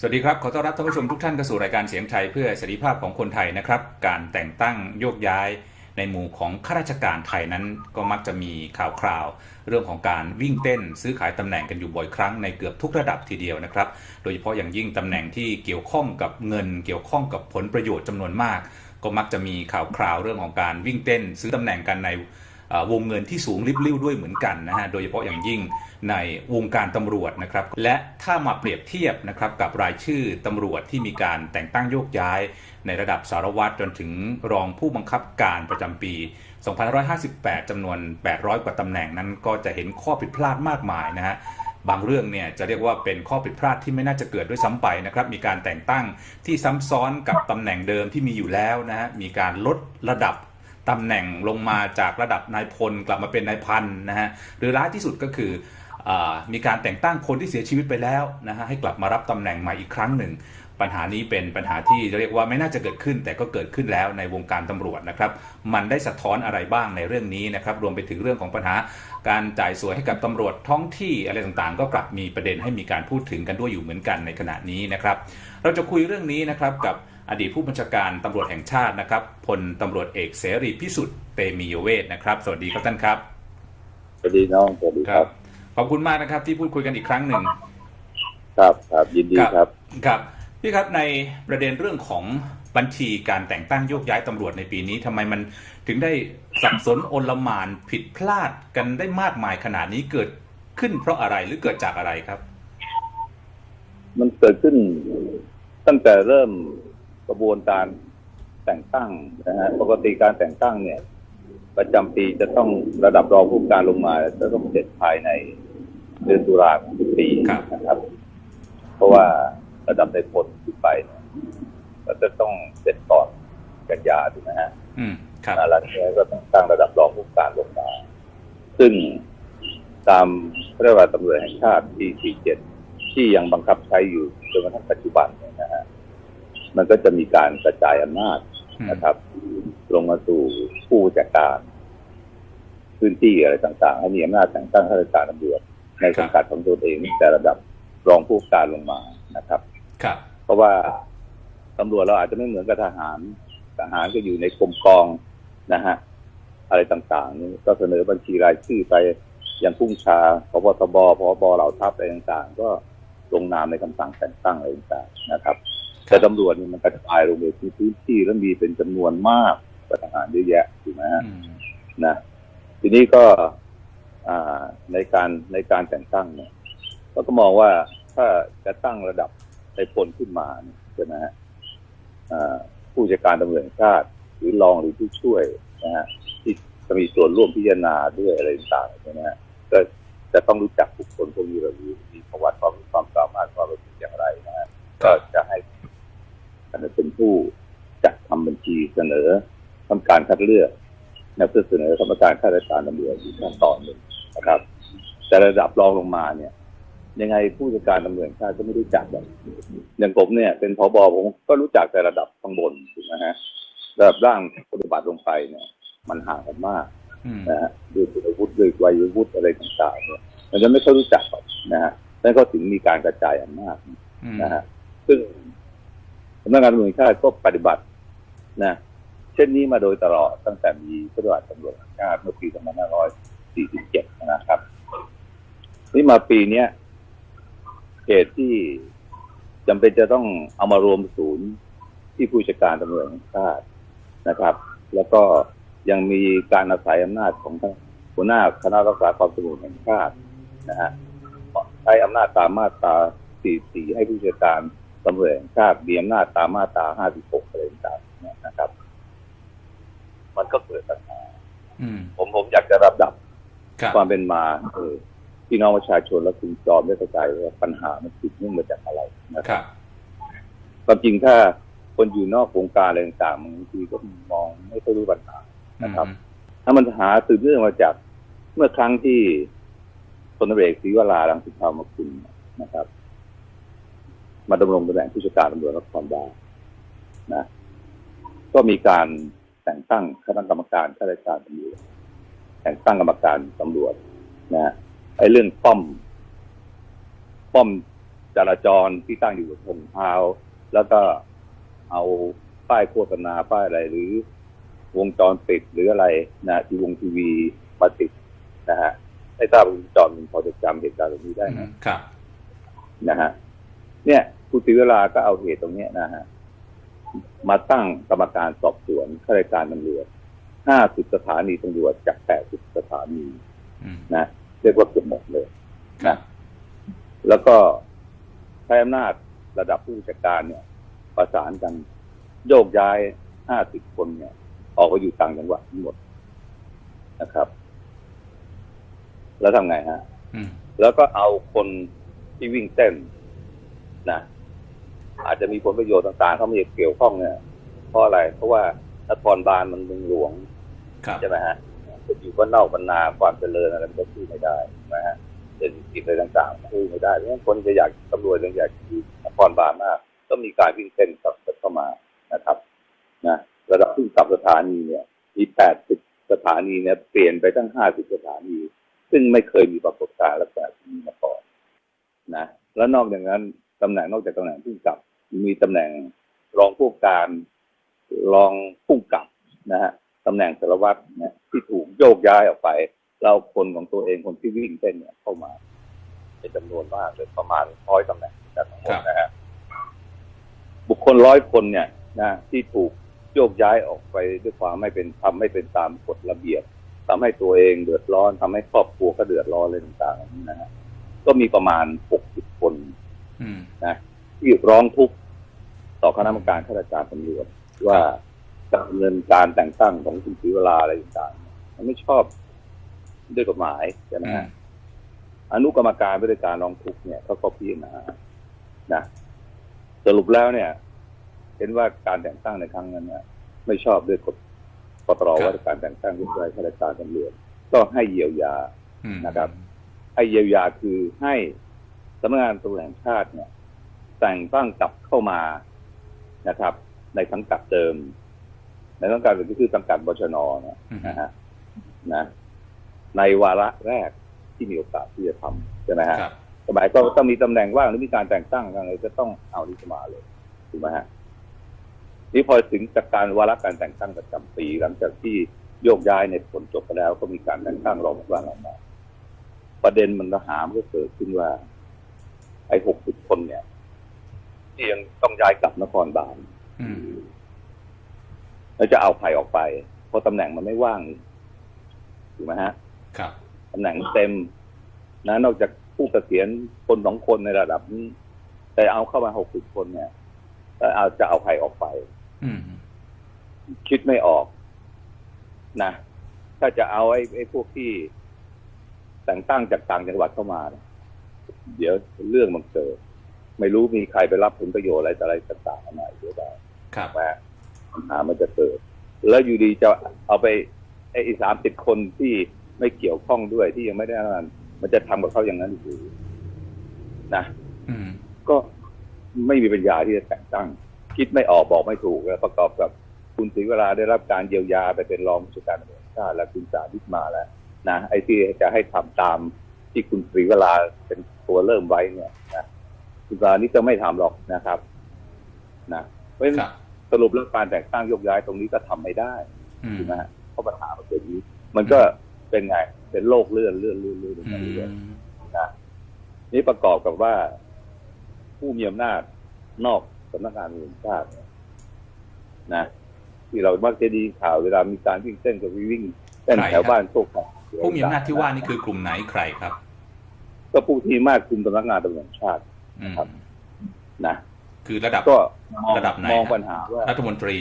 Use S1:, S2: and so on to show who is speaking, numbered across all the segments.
S1: สวัสดีครับ ขอต้อนรับท่านผู้ชมทุกท่านเข้าสู่รายการเสียงไทยเพื่อเสรีภาพของคนไทยนะครับ การแต่งตั้งโยกย้ายในหมู่ของข้าราชการไทยนั้น ก็มักจะมีข่าวคราว เรื่องของการวิ่งเต้นซื้อขายตำแหน่งกันอยู่บ่อยครั้งในเกือบทุกระดับทีเดียวนะครับ โดยเฉพาะอย่างยิ่งตำแหน่งที่เกี่ยวข้องกับเงิน เกี่ยวข้องกับผลประโยชน์จำนวนมาก ก็มักจะมีข่าวคราวเรื่องของการวิ่งเต้น ซื้อตำแหน่งกันใน วงเงินที่สูงริบลิ่วด้วยเหมือนกันนะฮะโดยเฉพาะอย่างยิ่งในวงการตำรวจนะครับและถ้ามาเปรียบเทียบนะครับกับรายชื่อตำรวจที่มีการแต่งตั้งโยกย้าย ในระดับสารวัตรจนถึงรองผู้บังคับการประจำปี 2558จำนวน 800 กว่าตำแหน่งนั้นก็จะเห็นข้อผิดพลาดมากมายนะฮะบางเรื่องเนี่ยจะเรียกว่าเป็นข้อผิดพลาดที่ไม่น่าจะเกิดด้วยซ้ำไปนะครับ มีการแต่งตั้งที่ซ้ำซ้อนกับตำแหน่งเดิมที่มีอยู่แล้วนะฮะ มีการลดระดับ ตำแหน่งลงมาจากระดับนายพลกลับมาเป็นนายพันนะฮะหรือร้ายที่สุดก็คืออมีการแต่งตั้งคนที่เสียชีวิตไปแล้วนะฮะให้กลับมารับตำแหน่งใหม่อีกครั้งหนึ่ง ปัญหานี้เป็นปัญหาที่เรียกว่าไม่น่าจะเกิดขึ้น แต่ก็เกิดขึ้นแล้วในวงการตำรวจนะครับมันได้สะท้อนอะไรบ้างในเรื่องนี้นะครับรวมไปถึงเรื่องของปัญหาการจ่ายสวยให้กับตำรวจท้องที่อะไรต่างๆ ก็กลับมีประเด็นให้มีการพูดถึงกันด้วยอยู่เหมือนกันในขณะนี้นะครับเราจะคุยเรื่องนี้นะครับกับ อดีตผู้บัญชาการตำรวจแห่งชาตินะครับพลตำรวจเอกเสรีพิสุทธิ์เตมียเวทนะครับ สวัสดีครับท่านครับ
S2: สวัสดีน้องสวัสดีครับ
S1: ขอบคุณมากนะครับ ที่พูดคุยกันอีกครั้งหนึ่ง
S2: ครับครับยินดีครับ
S1: ครับพี่ครับในประเด็นเรื่องของบัญชีการแต่งตั้งโยกย้ายตำรวจในปีนี้ทำไมมันถึงได้สับสนโอลหมานผิดพลาดกันได้มากมายขนาดนี้เกิดขึ้นเพราะอะไรหรือเกิดจากอะไรครับ
S2: มันเกิดขึ้นตั้งแต่เริ่ม กระบวนการแต่งตั้งนะฮะปกติการแต่งตั้งเนี่ย ประจำปีจะต้องระดับรองผู้การลงมา จะต้องเสร็จภายในเดือนตุลาคมทุกปี
S1: ครับ
S2: นะครับ เพราะว่าระดับในผลขึ้นไปเนี่ยก็จะต้องเสร็จก่อนกันยาถูกไหมฮะ
S1: อืมครับ
S2: หลังจากนั้นก็ต้องตั้งระดับรองผู้การลงมา ซึ่งตามพระราชบัญญัติตำรวจแห่งชาติปี47ที่ยังบังคับใช้อยู่จนกระทั่งปัจจุบันเนี่ยนะฮะ มันก็จะมีการกระจายอำนาจ
S1: อืม
S2: นะครับ ลงมาสู่ผู้จัดการ พื้นที่อะไรต่างๆ ให้มีอำนาจแต่งตั้งข้าราชการตำรวจในสังกัดของตัวเองตั้งแต่ระดับรองผู้การลงมานะครับ
S1: ครับ
S2: เพราะว่าตำรวจเราอาจจะไม่เหมือนกับทหาร ทหารก็อยู่ในกรมกองนะฮะอะไรต่างๆนี่ก็เสนอบัญชีรายชื่อไปอย่างพุ่งชาพบทบพบเหล่าทัพอะไรต่างๆ ก็ลงนามในคำสั่งแต่งตั้งอะไรต่างๆนะครับ แต่ตำรวจนี่มันกระจายลงไปที่พื้นที่แล้วมีเป็นจำนวนมากกว่าทหารเยอะแยะถูกไหมฮะ
S1: อืม
S2: นะทีนี้ก็อ่าในการในการแต่งตั้งเนี่ยเราก็มองว่าถ้าจะตั้งระดับในพลขึ้นมาเนี่ยใช่ไหมฮะอ่าผู้จัดการตำรวจแห่งชาติ หรือรองหรือผู้ช่วยนะฮะที่จะมีส่วนร่วมพิจารณาด้วยอะไรต่างๆใช่ไหมฮะก็จะต้องรู้จักบุคคลพวกนี้เรารู้มีประวัติความรู้ความสามารถความรู้อย่างไรนะฮะก็จะให้ เป็นผู้จัดทำบัญชีเสนอทำการคัดเลือกนะเพื่อเสนอกรรมการข้าราชการตำรวจอีกขั้นตอนหนึ่งนะครับ แต่ระดับรองลงมาเนี่ย ยังไงผู้จัดการตำรวจแห่งชาติก็ไม่รู้จักแบบอย่างผมเนี่ย เป็นพบผมก็รู้จักแต่ระดับข้างบนถูกไหมฮะระดับล่างปฏิบัติลงไปเนี่ย มันห่างกันมาก
S1: อืม
S2: นะฮะด้วยคุณวุฒิด้วยวัยวุฒิอะไรต่างๆเนี่ยมันจะไม่ค่อยรู้จักหรอกนะฮะนั่นก็ถึงมีการกระจายอำนาจ
S1: อืม
S2: นะฮะซึ่งสำนักงานตำรวจแห่งชาติก็ปฏิบัตินะเช่นนี้มาโดยตลอดตั้งแต่มีพระราชบัญญัติตำรวจชาติเมื่อปี2547 นะครับ นี่มาปีเนี้ยเหตุที่จำเป็นจะต้องเอามารวมศูนย์ที่ผู้จัดการตำรวจแห่งชาตินะครับ แล้วก็ยังมีการอาศัยอำนาจของทั้งหัวหน้าคณะรักษาความสงบแห่งชาตินะฮะใช้อำนาจตามมาตรา 44 ให้ผู้จัดการ ตำรวจแห่งชาติมีอำนาจตามมาตรา56อะไรต่างๆเนี่ยนะครับ มันก็เกิดปัญหา
S1: อืม
S2: ผมผมอยากจะรับดับ
S1: ครับ
S2: ความเป็นมาเออพี่น้องประชาชนและคุณจอมได้เข้าใจว่าปัญหามันติดเนื่องมาจากอะไรนะ
S1: ครับ
S2: ความจริงถ้าคนอยู่นอกวงการอะไรต่างๆบางทีก็มองไม่ค่อยรู้ปัญหานะครับ ถ้ามันหาสืบเนื่องมาจากเมื่อครั้งที่พลตำรวจเอกศรีวรารังสิพรามคุณนะครับ มาดำรงตำแหน่งผู้จัดการตำรวจนครบาลนะ ก็มีการแต่งตั้งคณะกรรมการข้าราชการตำรวจแต่งตั้งกรรมการตำรวจนะไอ้เรื่องป้อม ป้อมจราจรที่ตั้งอยู่บนทางเท้าแล้วก็เอาป้ายโฆษณาป้ายอะไรหรือ วงจรปิดหรืออะไรนะทีวงทีวีมาติดนะฮะไม่ทราบวงจรมันพอจะจำเหตุการณ์ตรงนี้ได้ไหม
S1: ครับ
S2: นะฮะเนี่ย คุณติเวลาก็เอาเหตุตรงเนี้ยนะฮะ มาตั้งกรรมการสอบสวนข้าราชการตำรวจ50สถานีตำรวจจาก80สถานี
S1: อืม
S2: นะเรียกว่าเกือบหมดเลย
S1: ครับ
S2: แล้วก็ใช้อำนาจระดับผู้จัดการเนี่ย ประสานกันโยกย้าย50คนเนี่ย ออกไปอยู่ต่างจังหวัดทั้งหมดนะครับ แล้วทำไงฮะ
S1: อืม
S2: แล้วก็เอาคนที่วิ่งเต้นนะ อาจจะมีผลประโยชน์ต่างๆ เข้ามาเกี่ยวข้องเนี่ยเพราะอะไรเพราะว่านครบาลมันเมืองหลวง
S1: ครับ
S2: ใช่ไหมฮะจะอยู่บ้านนอกบรรนาความเจริญอะไรมันก็สู้ไม่ได้ใช่ไหมฮะเศรษฐกิจอะไรต่างๆสู้ไม่ได้เพราะฉะนั้นคนจะอยากตำรวจยังอยากอยู่นครบาลมากก็มีการวิ่งเต้นกลับเข้ามานะครับนะระดับขึ้นกับสถานีเนี่ย มี 80 สถานีเนี่ยเปลี่ยนไปตั้ง 50 สถานี ซึ่งไม่เคยมีปรากฏการณ์ลักษณะนี้มาก่อนนะแล้วนอกจากนั้นตำแหน่งนอกจากตำแหน่งผู้กำกับ มีตำแหน่งรองผู้การรองผู้กำกับนะฮะตำแหน่งสารวัตรเนี่ยที่ถูกโยกย้ายออกไปเราคนของตัวเองคนที่วิ่งเต้นเนี่ยเข้ามาเป็นจำนวนมากเลยประมาณร้อยตำแหน่งจากทั้งหมดนะฮะบุคคลร้อยคนเนี่ยนะที่ถูกโยกย้ายออกไปด้วยความไม่เป็นธรรมไม่เป็นตามกฎระเบียบทำให้ตัวเองเดือดร้อนทำให้ครอบครัวก็เดือดร้อนอะไรต่างๆนี่นะฮะก็มีประมาณ60คน
S1: อืม
S2: นะ ที่ร้องทุกข์ต่อคณะกรรมการข้าราชการตำรวจว่าการดำเนินการแต่งตั้งของคุณศรีเวลาอะไรต่างๆมันไม่ชอบด้วยกฎหมายใช่ไหม
S1: อืม
S2: ฮะอนุกรรมการบริการร้องทุกข์เนี่ยเขาก็พิจารณานะสรุปแล้วเนี่ย เห็นว่าการแต่งตั้งในครั้งนั้นเนี่ยไม่ชอบด้วยกฎกตรว่าด้วยการแต่งตั้งผู้ช่วยข้าราชการตำรวจก็ให้เยียวยา
S1: อืม
S2: นะครับ ให้เยียวยาคือให้สำนักงานตำรวจแห่งชาติเนี่ย แต่งตั้งกลับเข้ามานะครับ ในสังกัดเดิม ในสังกัดเดิมก็คือสังกัดบชนเนี่ย
S1: อืม
S2: นะฮะนะในวาระแรกที่มีโอกาสที่จะทำใช่ไหมฮะ
S1: ครับ
S2: สมัยก็ต้องมีตำแหน่งว่างหรือมีการแต่งตั้งอะไรก็ต้องเอานี่เข้ามาเลยถูกไหมฮะนี่พอถึงจากการวาระการแต่งตั้งประจำปี หลังจากที่โยกย้ายในผลจบไปแล้ว ก็มีการแต่งตั้งรองผู้ว่าออกมาประเด็นมันหามก็เกิดขึ้นว่า ไอ้หกสิบคนเนี่ย ที่ยังต้องย้ายกลับนครบาล
S1: อืม
S2: แล้วจะเอาใครออกไป เพราะตำแหน่งมันไม่ว่างถูกไหมฮะ
S1: ครับ
S2: ตำแหน่งเต็ม นะ นอกจากผู้เกษียณคนสองคนในระดับนี้แต่เอาเข้ามาหกสิบคนเนี่ยแล้วเอาจะเอาใครออกไป
S1: อืม
S2: คิดไม่ออก นะถ้าจะเอาไอ้ไอ้พวกที่แต่งตั้งจากต่างจังหวัดเข้ามาเนี่ยเดี๋ยวเรื่องมันเกิด ไม่รู้มีใครไปรับผลประโยชน์อะไรต่ออะไรต่างๆมาเดี๋ยวได้
S1: ครับ
S2: ว่าปัญหามันจะเกิด แล้วอยู่ดีจะเอาไปไอ้สามสิบคนที่ไม่เกี่ยวข้องด้วยที่ยังไม่ได้นั่นมันจะทำกับเขาอย่างนั้นหรือนะ
S1: อืม
S2: ก็ไม่มีปัญญาที่จะแต่งตั้ง คิดไม่ออกบอกไม่ถูกแล้วประกอบกับคุณศรีเวลาได้รับการเยียวยาไปเป็นรองผู้จัดการตำรวจแห่งชาติและคุณสาธิตมาแล้วนะไอ้ที่จะให้ทำตามที่คุณศรีเวลาเป็นตัวเริ่มไว้เนี่ยนะ คุณสาธิตจะไม่ทำหรอกนะครับนะเพราะฉะนั้น
S1: ครับ
S2: สรุปแล้วการแต่งตั้งยกย้ายตรงนี้ก็ทำไม่ได้
S1: อืม
S2: ถูกไหมฮะเพราะปัญหามันเป็นอย่างนี้ มันก็เป็นไง เป็นโลกเลื่อนเลื่อนเลื่อนเลื่อน
S1: อื
S2: ไปเรื่อย
S1: ม
S2: ๆนะนี่ประกอบกับว่า ผู้มีอำนาจนอกสำนักงานตำรวจแห่งชาติเนี่ยนะที่เรามักจะไดีข่าวเวลามีการวิ่งเต้นกับวิ่งเต้นแถวบ้านโชคชัย
S1: ผู้มีอำนาจที่ว่านี่คือกลุ่มไหนใครครับ
S2: ก็ผู้ที่มากคุมสำนักงานตำรวจแห่งชาติ
S1: อืม
S2: ครับนะ
S1: คือระดับ
S2: ก็มอง
S1: ระดับไหน
S2: มอง
S1: ฮะ
S2: ปัญหาว่า
S1: รัฐมนตรี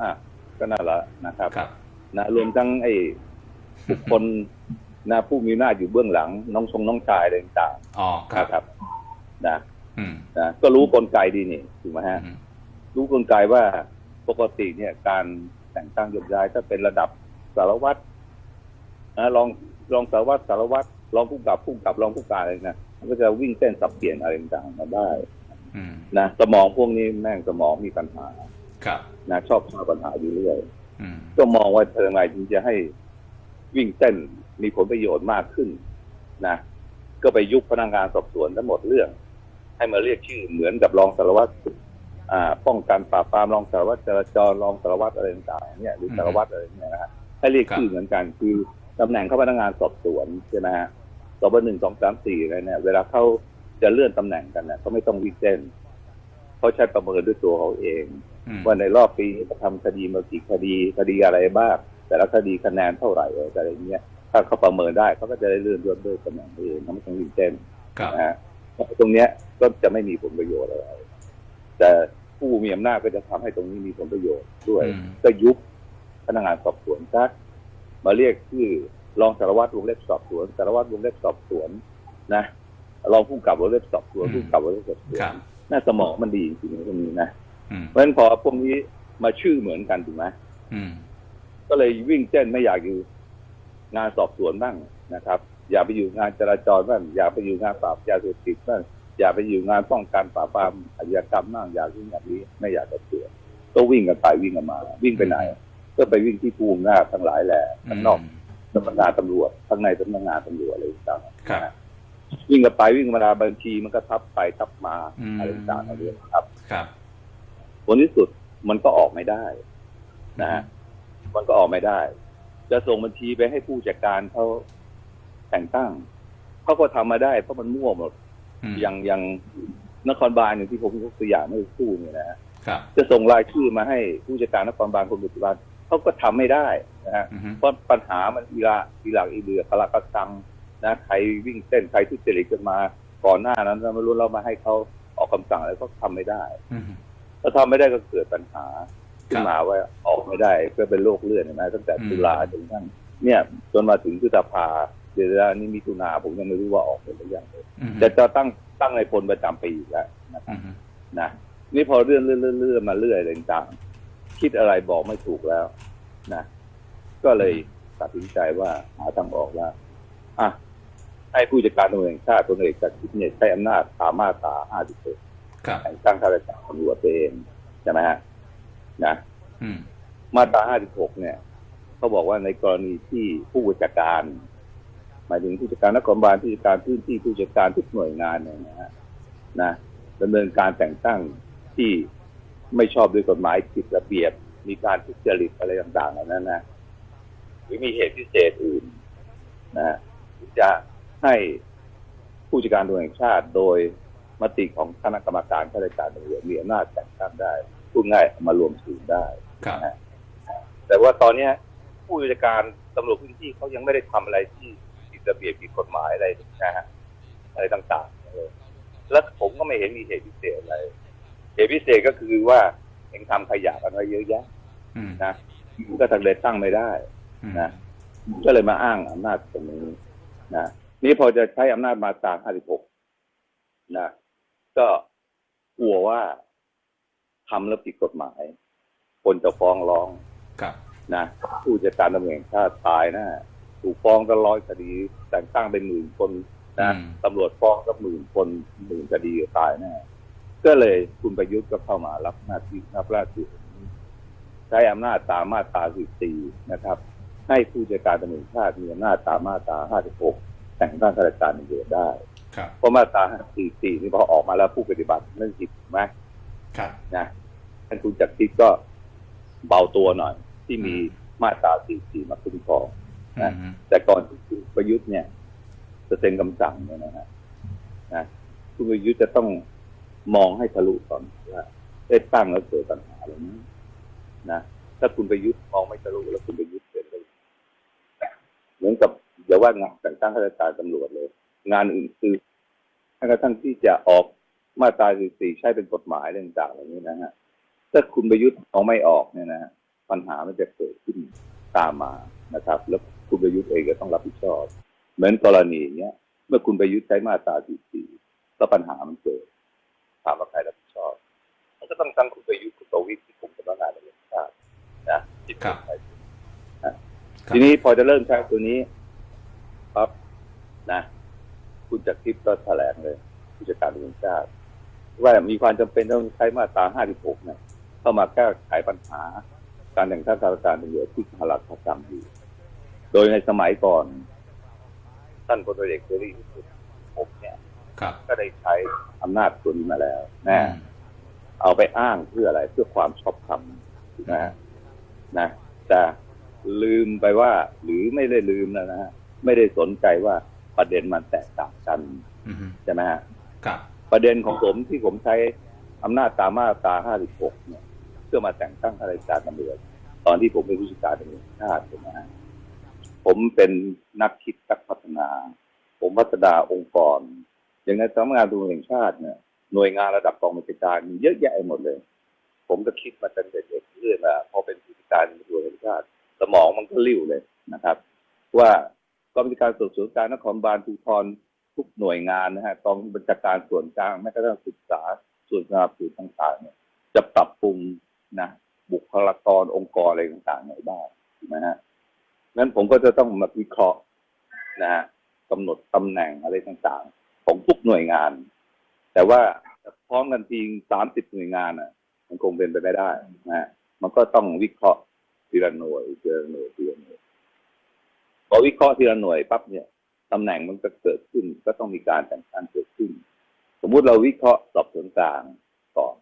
S2: อะก็นั่นแหละนะครับ
S1: ครับ
S2: นะรวมทั้งไอ้บุคคลนะผู้มีอำนาจอยู่เบื้องหลัง น้องทรงน้องชายอะไรต่าง
S1: อ๋อ
S2: ๆ
S1: ครับ
S2: นะครับนะ
S1: อืม
S2: นะก็รู้กลไกดีนี่ถูกไหมฮะ
S1: อืม
S2: รู้กลไกว่าปกติเนี่ย การแต่งตั้งยกย้ายถ้าเป็นระดับสารวัตรนะรองรองสารวัตรสารวัตรรองผู้กำกับผู้กำกับรองผู้การอะไรนะ มันก็จะวิ่งเต้นสับเปลี่ยนอะไรต่างๆมาได้
S1: อืม
S2: นะสมองพวกนี้แม่งสมองมีปัญหา
S1: ครับ
S2: นะชอบสร้างปัญหาอยู่เรื่อย
S1: อืม
S2: ก็มองว่าเธอไงถึงจะให้วิ่งเต้นมีผลประโยชน์มากขึ้น นะก็ไปยุบพนักงานสอบสวนทั้งหมดเรื่อง ให้มาเรียกชื่อเหมือนกับรองสารวัตรอ่าป้องกันปราบปรามรองสารวัตรจราจรรองสารวัตรอะไรต่างๆเนี่ยหรือสารวัตรอะไรเนี่ยนะฮะให้เรียกชื่อเหมือนกันคือตำแหน่งเข้าพนักงานสอบสวนใช่ไหมฮะ สบหนึ่งสองสามสี่อะไรเนี่ย เวลาเขาจะเลื่อนตำแหน่งกันเนี่ยเขาไม่ต้องวิ่งเต้นเขาใช้ประเมินด้วยตัวเขาเอง
S1: อืม
S2: ว่าในรอบปีทำคดีมากี่คดีคดีอะไรบ้างแต่ละคดีคะแนนเท่าไหร่อะไรอย่างเงี้ย ถ้าเขาประเมินได้เขาก็จะได้เลื่อนยศด้วยตำแหน่งเองเขาไม่ต้องวิ่งเต้น
S1: ครับ
S2: นะฮะตรงเนี้ยก็จะไม่มีผลประโยชน์อะไร แต่ผู้มีอำนาจก็จะทำให้ตรงนี้มีผลประโยชน์ด้วย
S1: อืม
S2: ก็ยุบพนักงานสอบสวนซะมาเรียกชื่อ รองสารวัตรวงเล็บสอบสวนสารวัตรวงเล็บสอบสวนนะรองผู้กำกับวงเล็บสอบสวนผู้กำกับวงเล็บสอบสวน
S1: ครับ
S2: น่าสมองมันดีจริงๆตรงนี้นะ
S1: อืม
S2: เพราะฉะนั้นพอพวกนี้มาชื่อเหมือนกันถูกไหม
S1: อืม
S2: ก็เลยวิ่งเต้นไม่อยากอยู่งานสอบสวนบ้างนะครับ อย่าไปอยู่งานจราจรบ้างอย่าไปอยู่งานปราบยาเสพติดบ้างอย่าไปอยู่งานป้องกันปราบปรามอาชญากรรมบ้างอย่าวิ่งแบบนี้ ไม่อยากจะเสือกก็วิ่งกันไปวิ่งกันมา วิ่งไปไหน ก็ไปวิ่งที่ภูมิหน้าจทั้งหลายแหละข้างนอก สำนักงานตำรวจข้างในสำนักงานตำรวจอะไรต่างๆ
S1: ครับ
S2: นะวิ่งกันไปวิ่งมาบัญชีมันก็ทับไปทับมา
S1: อืม
S2: อะไรต่างๆอะไรครับ
S1: ครับ
S2: ผลที่สุดมันก็ออกไม่ได้ นะฮะมันก็ออกไม่ได้ จะส่งบัญชีไปให้ผู้จัดการเขาแต่งตั้งเขาก็ทำมาได้เพราะมันมั่วหมด
S1: อืม
S2: อย่างอย่างนครบาลอย่างที่ผมยกตัวอย่างเมื่อสักครู่เนี่ยนะฮะ
S1: ครับ
S2: จะส่งรายชื่อมาให้ผู้จัดการนครบาลคนปัจจุบันเขาก็ทำไม่ได้ นะฮะ
S1: อืม
S2: เพราะปัญหามันอีละอีหลักอีเดือกะลากระตังนะใครวิ่งเต้นใครทุจริตกันมาก่อนหน้านั้นเราไม่รู้เรามาให้เขาออกคำสั่งอะไรก็ทำไม่ได้
S1: อืม
S2: ถ้าทำไม่ได้ก็เกิดปัญหาขึ้น
S1: ครับ
S2: มาว่าออกไม่ได้ก็เป็นโรคเลือดเห็นไหมตั้งแต่
S1: อืม
S2: ตุลาจนทั้งเนี่ยจนมาถึงพฤษภาเดือนนี้มิถุนาผมยังไม่รู้ว่าออกเป็นหรือยังเลย
S1: อืม
S2: แต่จะตั้งตั้งในพลประจำปีอีกแล้วนะครับ
S1: อืม
S2: นะนี่พอเลื่อนเลื่อนเลื่อนเลื่อนมาเรื่อยอะไรต่างๆคิดอะไรบอกไม่ถูกแล้ว นะ ก็เลยตัดสินใจว่าหาทางออกว่าอะให้ผู้จัดการตำรวจแห่งชาติตนเอกจากทิพย์เนี่ยใช้อำนาจตามมาตรา56
S1: ครับ
S2: แต่งตั้งข้าราชการตำรวจเองใช่ไหมฮะนะ
S1: อืม
S2: มาตรา56เนี่ยเขาบอกว่าในกรณีที่ผู้จัดการ หมายถึงผู้จัดการนครบาลผู้จัดการพื้นที่ผู้จัดการทุกหน่วยงานเนี่ยนะฮะนะดำเนินการแต่งตั้งที่ไม่ชอบด้วยกฎหมายผิดระเบียบ มีการทุจริตอะไรต่างๆเหล่านั้นนะ หรือมีเหตุพิเศษอื่นนะฮะที่จะให้ผู้จัดการตำรวจแห่งชาติโดยมติของคณะกรรมการข้าราชการตำรวจมีอำนาจแต่งตั้งได้พูดง่ายเอามารวมศูนย์ได้
S1: ครับ
S2: แต่ว่าตอนเนี้ยผู้จัดการตำรวจพื้นที่เขายังไม่ได้ทำอะไรที่ผิดระเบียบผิดกฎหมายอะไรนะฮะอะไรต่างๆเลยแล้วผมก็ไม่เห็นมีเหตุพิเศษอะไรเหตุพิเศษก็คือว่าเองทำขยะกันไว้เยอะแยะ
S1: อืม
S2: นะก็ทางเลยตั้งไม่ได้
S1: อืม
S2: นะก็เลยมาอ้างอำนาจตรงนี้นะนี่พอจะใช้อำนาจมาตรา56นะก็กลัวว่าทำแล้วผิดกฎหมาย คนจะฟ้องร้อง
S1: ครับ
S2: นะผู้จัดการตำรวจแห่งชาติตายนะถูกฟ้องตั้งร้อยคดีแต่งตั้งเป็นหมื่นคนนะ
S1: อืม
S2: ตำรวจฟ้องก็หมื่นคนหมื่นคดีตายแนะก็เลยคุณประยุทธ์ก็เข้ามารับหน้าที่รับราชการใช้อำนาจตามมาตรา 14 นะครับ ให้ผู้จัดการตำรวจแห่งชาติมีอำนาจตามมาตรา 56 แต่งตั้งข้าราชการตำรวจได้
S1: ครับ
S2: เพราะมาตรา 44 นี่พอออกมาแล้วผู้ปฏิบัตินั่นผิดถูกไหม
S1: ครับ
S2: นะท่านคุณจักรทิพย์ก็เบาตัวหน่อย ที่มีมาตรา 44 มาคุ้มครอง
S1: อื
S2: นะ
S1: ม
S2: แต่ก่อนที่คุณประยุทธ์เนี่ยจะเซ็นคำสั่งเนี่ยนะฮะนะคุณประยุทธ์จะต้องมองให้ทะลุก่อนว่าได้ตั้งแล้วเกิดปัญหาอะไรนี้นะถ้าคุณประยุทธ์มองไม่ทะลุแล้วคุณประยุทธ์เกิดอะไรเห มือนกับอย่าว่างานแต่งตั้งข้าราชการตำรวจเลย งานอื่นคือแม้กระทั่งที่จะออกมาตรา44ใช้เป็นกฎหมายเรื่องต่างๆเหล่านี้นะฮะถ้าคุณประยุทธ์มองไม่ออกเนี่ยนะฮะปัญหามันจะเกิดขึ้นตามมานะครับ แล้วคุณประยุทธ์เองก็ต้องรับผิดชอบ เหมือนกรณีเนี้ยเมื่อคุณประยุทธ์ใช้มาตรา44แล้วปัญหามันเกิดถามว่าใครรับผิดชอบมันก็ต้องทั้งคุณประยุทธ์คุณประวิตรที่คุมสำนักงานตำรวจแห่งชาตินะที่
S1: ครับ
S2: ใช้
S1: ครับ
S2: ทีนี้พอจะเริ่มใช้ตัวนี้ปั๊บนะ คุณจักรทิพย์ก็แถลงเลย ผู้จัดการตำรวจแห่งชาติว่ามีความจำเป็นต้องใช้มาตรา 56 เนี่ย เข้ามาแก้ไขปัญหา การแต่งตั้งข้าราชการตำรวจที่หลักประจำอยู่ โดยในสมัยก่อนท่านพลตรีเอกเสรีพิสุทธิ์ผมเนี่ย
S1: ครับ
S2: ก็ได้ใช้อำนาจตัวนี้มาแล้วนะ
S1: อืม
S2: เอาไปอ้างเพื่ออะไรเพื่อความชอบธรรมนะฮะนะแต่ ลืมไปว่า หรือไม่ได้ลืมแล้วนะฮะไม่ได้สนใจว่าประเด็นมันแตกต่างกัน
S1: อืม
S2: ใช่ไหมฮะ
S1: ครับ
S2: ประเด็นของผมที่ผมใช้อำนาจตามมาตรา56 เนี่ย เพื่อมาแต่งตั้งข้าราชการตำรวจตอนที่ผมเป็นผู้จัดการตำรวจแห่งชาติใช่ไหมฮะผมเป็นนักคิดนักพัฒนา ผมพัฒนาองค์กร อย่างในสำนักงานตำรวจแห่งชาติเนี่ยหน่วยงานระดับกองบัญชาการมีเยอะแยะไปหมดเลย ผมก็คิดมาตั้งแต่เด็กเรื่อยมาพอเป็นผู้จัดการตำรวจแห่งชาติ สมองมันก็ริ่วเลยนะครับ ว่ากองบัญชาการสืบสวนการนครบาลภูธรทุกหน่วยงานนะฮะกองบัญชาการส่วนกลางแม้กระทั่งศึกษาส่วนสนับสนุนต่างๆเนี่ย จะปรับปรุงนะบุคลากรองค์กรอะไรต่างๆไหนบ้างถูกไหมฮะงั้นผมก็จะต้องมาวิเคราะห์นะฮะกำหนดตำแหน่งอะไรต่างๆ ของทุกหน่วยงาน แต่ว่าพร้อมกันทีสามสิบหน่วยงานอะ มันคงเป็นไปไม่ได้นะฮะมันก็ต้องวิเคราะห์ ทีละหน่วยทีละหน่วยทีละหน่วยพอวิเคราะห์ทีละหน่วยปั๊บเนี่ยตำแหน่งมันก็เกิดขึ้น ก็ต้องมีการแต่งตั้งเกิดขึ้น สมมุติเราวิเคราะห์สอบสวนกลางก่อน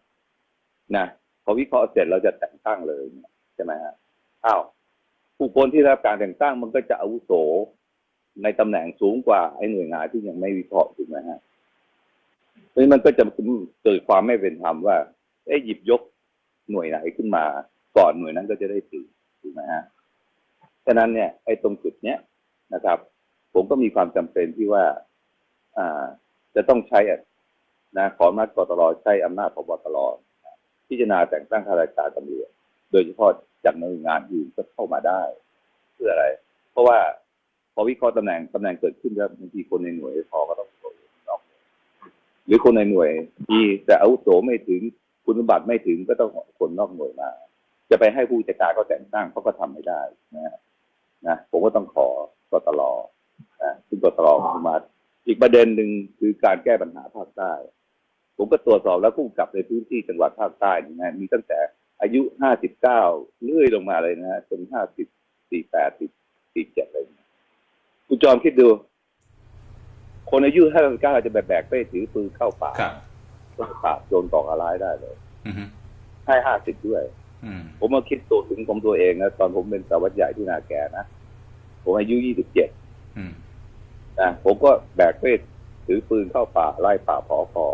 S2: นะพอวิเคราะห์เสร็จเราจะแต่งตั้งเลยใช่ไหมฮะอ้าวผู้คนที่ได้รับการแต่งตั้งมันก็จะอาวุโสในตำแหน่งสูงกว่าไอ้หน่วยงานที่ยังไม่วิเคราะห์ถูกไหมฮะนั้นมันก็จะเกิดความไม่เป็นธรรมว่า เอ๊ะหยิบยกหน่วยไหนขึ้นมา ก่อนหน่วยนั้นก็จะได้ถือ ถูกไหมฮะฉะนั้นเนี่ยไอ้ตรงจุดเนี้ยนะครับ ผมก็มีความจำเป็นที่ว่าอ่าจะต้องใช้อะนะขออำนาจกตรใช้อำนาจพบตรพิจารณาแต่งตั้งข้าราชการตำรวจโดยเฉพาะจากหน่วยงานอื่นก็เข้ามาได้เพื่ออะไร เพราะว่าพอวิเคราะห์ตำแหน่งตำแหน่งเกิดขึ้นแล้วบางทีคนในหน่วยพอก็ต้องส่นอกหรือคนในหน่วยที่แต่อาวุโสไม่ถึงคุณสมบัติไม่ถึงก็ต้องคนนอกหน่วยมา จะไปให้ผู้จัดการเขาแต่งตั้งเขาก็ทำไม่ได้นะฮะนะผมก็ต้องขอกตรนะซึ่งกตรอนุมัติอีกประเด็นหนึ่งคือการแก้ปัญหาภาคใต้ ผมก็ตรวจสอบแล้วผู้กำกับในพื้นที่จังหวัดภาคใต้นี่นะมีตั้งแต่อายุ59เลื่อยลงมาเลยนะฮะจน50 48 47เลยนะคุณจอมคิดดู คนอายุ59จะแบกๆเป้ถือปืนเข้าป่า
S1: ครับ
S2: เข้าป่าโจรก่อการร้ายได้เลย
S1: อืม
S2: ให้50ด้วย
S1: อืม
S2: ผมมาคิดตัวถึงผมตัวเองนะตอนผมเป็นสารวัตรใหญ่ที่นาแกนะ ผมอายุ27
S1: อืม
S2: นะผมก็แบกเป้ถือปืนเข้าป่าไล่ป่าพอคอ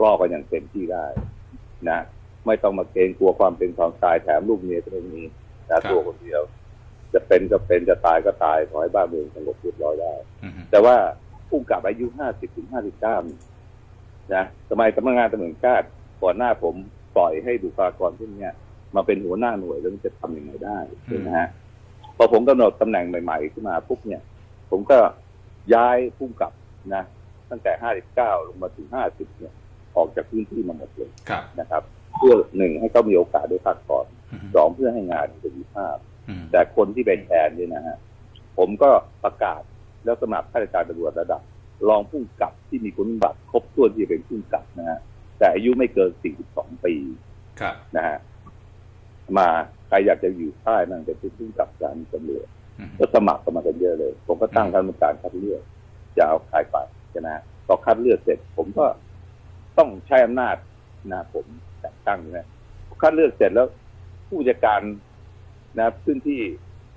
S2: ล่อกันอย่างเต็มที่ได้ นะไม่ต้องมาเกรงกลัวความเป็นความตายแถมลูกเมียก็ไม่มีนะตัวคนเดียว จะเป็นก็เป็นจะตายก็ตายขอให้บ้านเมืองสงบเรียบร้อยได้
S1: อืม
S2: แต่ว่าผู้กำกับอายุห้าสิบถึงห้าสิบเก้านะสมัยสำนักงานตำรวจแห่งชาติก่อนหน้าผมปล่อยให้บุคลากรพวกเนี้ย มาเป็นหัวหน้าหน่วยแล้วมันจะทำยังไงได้ใช่ไหมฮะพอผมกำหนดตำแหน่งใหม่ๆขึ้นมาปุ๊บเนี่ย ผมก็ย้ายผู้กำกับนะ ตั้งแต่ห้าสิบเก้าลงมาถึงห้าสิบเนี่ย ออกจากพื้นที่มาหมดเลย
S1: ครับ
S2: นะครับ เพื่อหนึ่งให้เขามีโอกาสได้พักก่อน
S1: อืม
S2: สองเพื่อให้งานมีประสิทธิภาพ
S1: อืม
S2: แต่คนที่เป็นแทนเนี่ยนะฮะผมก็ประกาศแล้วสมัครข้าราชการตำรวจระดับ รองผู้กำกับที่มีคุณสมบัติครบถ้วนที่จะเป็นผู้กำกับนะฮะแต่อายุไม่เกิน 42 ปี
S1: ครับ
S2: นะฮะ มาใครอยากจะอยู่ค่ายนั่งเป็นผู้กำกับการตำรวจ
S1: อืม
S2: ก็สมัครกันมากันเยอะเลย ผมก็ตั้งคณะกรรมการคัดเลือกจะเอาใครไปใช่ไหมฮะพอคัดเลือกเสร็จ ผมก็ต้องใช้อำนาจนะผมแต่งตั้งนะคัดเลือกเสร็จแล้วผู้จัดการนะพื้นที่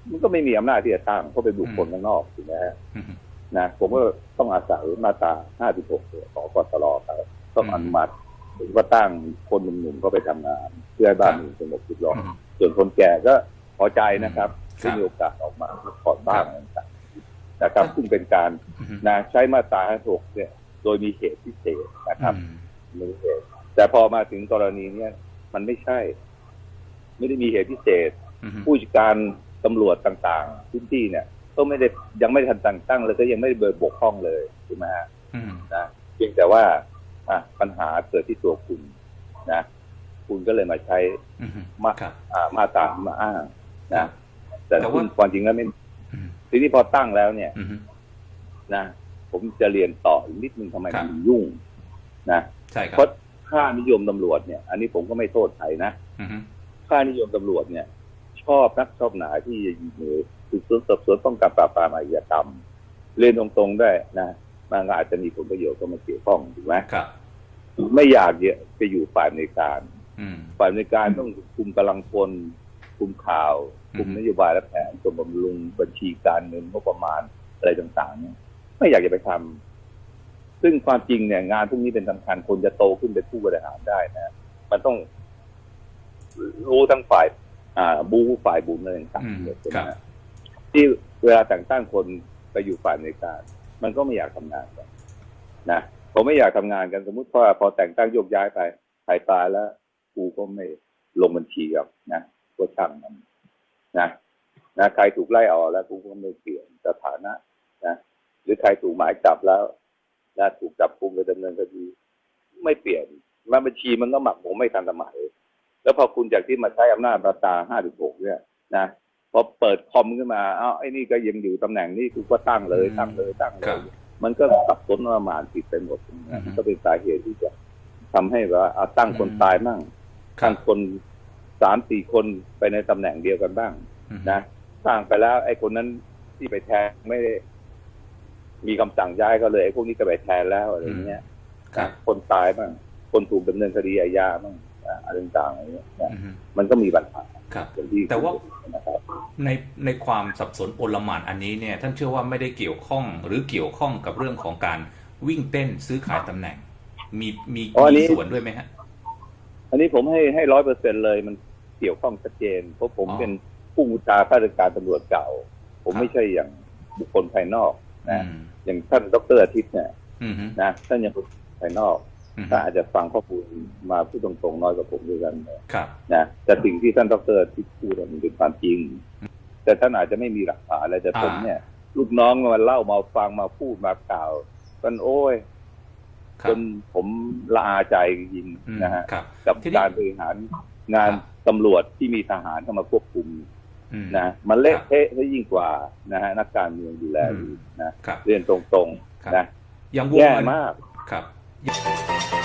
S2: มันก็ไม่มีอำนาจที่จะตั้งเพราะเป็นบุคคลข้างนอกถูกไหมฮะ
S1: อืม
S2: นะผมก็ต้องอาศัยมาตรา 56 ของกตลครับต้องอนุมัติ ผมก็ตั้งคนหนุ่มๆก็ไปทำงาน เพื่อให้บ้านเมืองสงบสุขร้อย
S1: อืม
S2: ส่วนคนแก่ก็พอใจนะครับ
S1: ครับ
S2: ที่มีโอกาสออกมาพักผ่อนบ้างอะไรต่างๆนะครับ ซึ่งเป็นการ
S1: อืม
S2: นะใช้มาตรา56เนี่ย โดยมีเหตุพิเศษนะครับ
S1: อืม
S2: มีเหตุแต่พอมาถึงกรณีเนี้ยมันไม่ใช่ ไม่ได้มีเหตุพิเศษ
S1: อืม
S2: ผู้จัดการตำรวจต่างๆพื้นที่เนี่ยก็ไม่ได้ยังไม่ทันแต่งตั้งเลยก็ยังไม่ได้เบิดบกพร่องเลยถูกไหมฮะ
S1: อืม
S2: นะเพียงแต่ว่า อะปัญหาเกิดที่ตัวคุณนะ คุณก็เลยมาใช้
S1: อืม
S2: มา
S1: ครับ
S2: อ่ามาตรามาอ้างนะแต่
S1: แต่ว่า
S2: คุณความจริงแล้วไม่
S1: อืม
S2: ทีนี้พอตั้งแล้วเนี่ย
S1: อืม
S2: นะผมจะเรียนต่ออีกนิดนึงทำไม
S1: ครับ
S2: มันยุ่ง นะ
S1: ใช่ครั
S2: เพ
S1: บ
S2: ราะค่านิยมตำรวจเนี่ย อันนี้ผมก็ไม่โทษใครนะ
S1: อืม
S2: ค่านิยมตำรวจเนี่ย ชอบนักชอบหนาที่จะอยู่ในสืบสวนสอบสวนป้องกันปราบปรามอาชญากรรม เรียนตรงๆได้นะมันก็อาจจะมีผลประโยชน์เข้ามาเกี่ยวข้องถูกไหม
S1: ครับ
S2: ไม่อยากเนี่ยไปอยู่ฝ่ายในวยการ
S1: อืม
S2: ฝ่ายในวยการต้องคุมกำลังพลคุมข่าวคุม
S1: อืม
S2: นโยบายและแผนกรมบำรุงบัญชีการเงินงบประมาณอะไรต่างๆเนี่ยไม่อยากจะไปทำซึ่งความจริงเนี่ย งานพวกนี้เป็นสำคัญคนจะโตขึ้นเป็นผู้บริหารได้นะมันต้องรู้ทั้งฝ่าย อ่า บูฝ่ายบุญอะไรต่าง
S1: อืม
S2: ๆเนี่ยใช่ไห
S1: ค
S2: ม
S1: รับ
S2: ฮะที่เวลาแต่งตั้งคนไปอยู่ฝ่ายในวยการ มันก็ไม่อยากทำงานกันนะผมไม่อยากทำงานกันสมมุติว่าพอแต่งตั้งโยกย้ายไปหายตายแล้วกูก็ไม่ลงบัญชีกับนะก็ช่างมันนะนะใครถูกไล่ออกแล้วกูก็ไม่เปลี่ยนสถานะนะหรือใครถูกหมายจับแล้วนะถูกจับกุมไปดำเนินคดี ไม่เปลี่ยนมาบัญชีมันก็หมักหมมไม่ทันสมัย แล้วพอคุณจากที่มาใช้อำนาจมาตราห้าหกเนี่ยนะพอเปิดคอมขึ้นมา เอ้าไอ้นี่ก็ยังอยู่ตำแหน่งนี้กูก็ตั้งเลยตั้งเลยตั้งเลย มันก็สับสนประมาณผิดไปหมด
S1: อื
S2: นะ
S1: อฮึ
S2: ก็เป็นสาเหตุที่จะทำให้ว่าเอาตั้งคน
S1: อืม
S2: ตายมั่ง
S1: ครั
S2: ตั้
S1: บ
S2: งคนสามสี่คนไปในตำแหน่งเดียวกันบ้าง
S1: อืม
S2: นะตั้งไปแล้ว ไอ้คนนั้นที่ไปแทนไม่ได้ มีคำสั่งย้ายก็เลยไอ้พวกนี้ก็ไปแทนแล้วอะไรเงี้ย
S1: ครับ
S2: คนตายบ้างคนถูกดำเนินคดีอาญาบ้างนะ อะไรต่างๆอะไรเงี้ยนะ
S1: อืม
S2: มันก็มีปัญหา
S1: ครับ
S2: อย่างที่
S1: แต่ว่า
S2: นะครับ
S1: ในในความสับสนโอลหม่านอันนี้เนี่ยท่านเชื่อว่าไม่ได้เกี่ยวข้องหรือเกี่ยวข้องกับเรื่องของการวิ่งเต้นซื้อขายตำแหน่ง มีมีมีส่วนด้วยไหมฮะ
S2: อันนี้ผมให้ให้ร้อยเปอร์เซ็นเลยมันเกี่ยวข้องชัดเจน เพราะผม
S1: อ๋อ
S2: เป็นผู้บัญชาข้าราชการตำรวจเก่า ผม
S1: ครับ
S2: ไม่ใช่อย่างบุคคลภายนอก
S1: อื
S2: นะ
S1: ม
S2: อย่างท่านดรอาทิตย์เนี่ย
S1: อืมฮึ
S2: นะท่านยังเป็นภายนอก
S1: อืมฮึ
S2: ท่านอาจจะฟังข้อมูลมาพูดตรงๆน้อยกว่าผมด้วยกันนะ
S1: ครับ
S2: นะแต่สิ่งที่ท่านดรอาทิตย์พูดเนี่ยมันเป็นความจริง แต่ท่านอาจจะไม่มีหลักฐานอะไรแต่ผม
S1: อ่า
S2: เนี่ย ลูกน้องมาเล่ามาฟังมาพูดมากล่าวกันโอ้ย
S1: ครั
S2: จ
S1: บ
S2: นผมละอาใจจริง
S1: อืม
S2: ๆนะฮะ
S1: ครับ
S2: กับ
S1: ทีนี้
S2: การบริหารงาน
S1: ครับ
S2: ตำรวจที่มีทหารเข้ามาควบคุม
S1: อืม
S2: นะมันเละ
S1: ครับ
S2: เทะซะยิ่งกว่านะฮะนักการเมืองดูแล
S1: อืม
S2: อยู่นะครับเรียนตรง
S1: ครับ
S2: ๆนะ
S1: อย่างวง
S2: แย่
S1: เงิน
S2: มาก
S1: ครับ Yo...